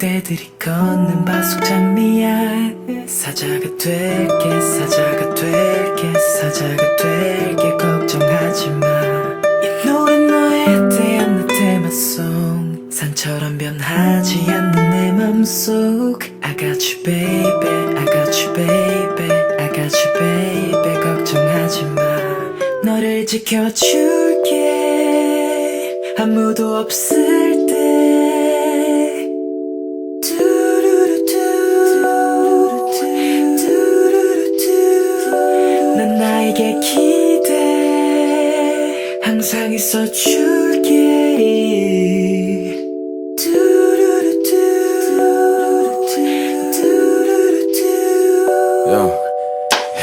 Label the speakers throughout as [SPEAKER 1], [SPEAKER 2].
[SPEAKER 1] 그때들이 걷는 바속 장미야 사자가 될게 사자가 될게 사자가 될게 걱정하지 마 이 노래 너에 대한 내 테마송 산처럼 변하지 않는 내 맘속. I got you baby I got you baby I got you baby 걱정하지 마. 너를 지켜줄게. 아무도 없을 항상 있어줄게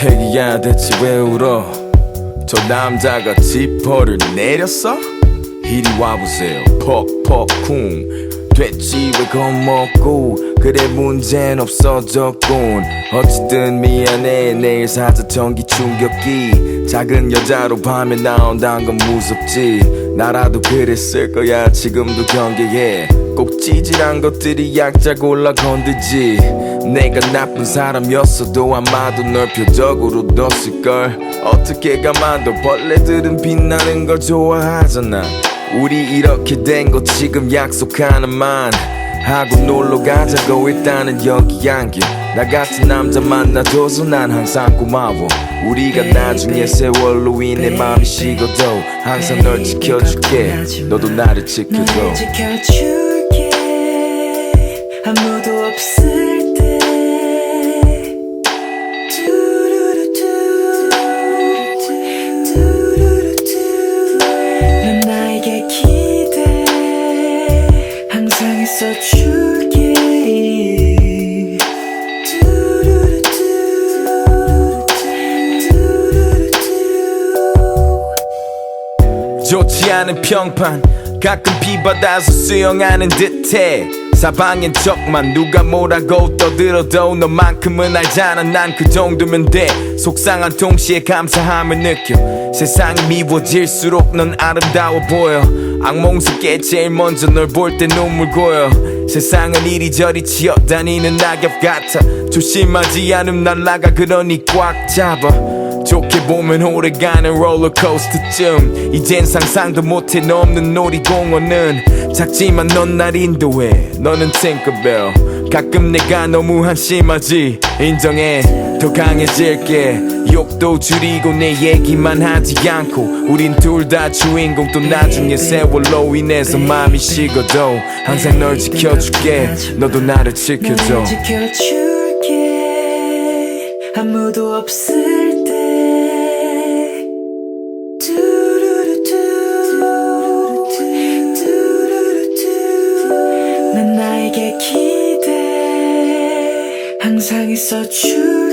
[SPEAKER 2] 애기야 대체 왜 울어? 저 남자가 지퍼를 내렸어? 이리 와보세요 퍽퍽쿵 됐지 왜 겁먹고? 그래 문제는 없어졌군. 어쨌든 미안해 내일 사자 전기 충격기. 작은 여자로 밤에 나온다는 건 무섭지. 나라도 그랬을 거야 지금도 경계해. 꼭 찌질한 것들이 약자 골라 건들지. 내가 나쁜 사람이었어도 아마도 널 표적으로 뒀을걸. 어떻게 가만둬 벌레들은 빛나는 걸 좋아하잖아 우리 이렇게 된 거 지금 약속하는 만 하고 놀러 가자고 일단은 여기 안겨 나 같은 남자 만나줘서 난 항상 고마워. 우리가 나중에 세월로 인해 마음이 식어도 항상 널 지켜줄게. 너도 나를 지켜줘.
[SPEAKER 1] 아무도 없을
[SPEAKER 2] 좋지 않은 평판 가끔 비받아서 수영하는 듯해 사방엔 적만 누가 뭐라고 떠들어도 너만큼은 알잖아. 난 그 정도면 돼. 속상한 동시에 감사함을 느껴. 세상이 미워질수록 넌 아름다워 보여. 악몽스게 제일 먼저 널 볼 때 눈물 고여. 세상은 이리저리 치어다니는 낙엽 같아. 조심하지 않으면 날아가 그러니 꽉 잡아 좋게 보면 오래가는 롤러코스터쯤. 이젠 상상도 못해 넘는 놀이공원은 작지만 넌 날 인도해. 너는 팅커벨. 가끔 내가 너무 한심하지. 인정해. 더 강해질게. 욕도 줄이고 내 얘기만 하지 않고 우린 둘 다 주인공 또 나중에 세월로 인해서 마음이 식어도 항상 널 지켜줄게. 너도 나를 지켜줘.
[SPEAKER 1] 널 지켜줄게. 아무도 없을 나에게 기대. 항상 있어줄게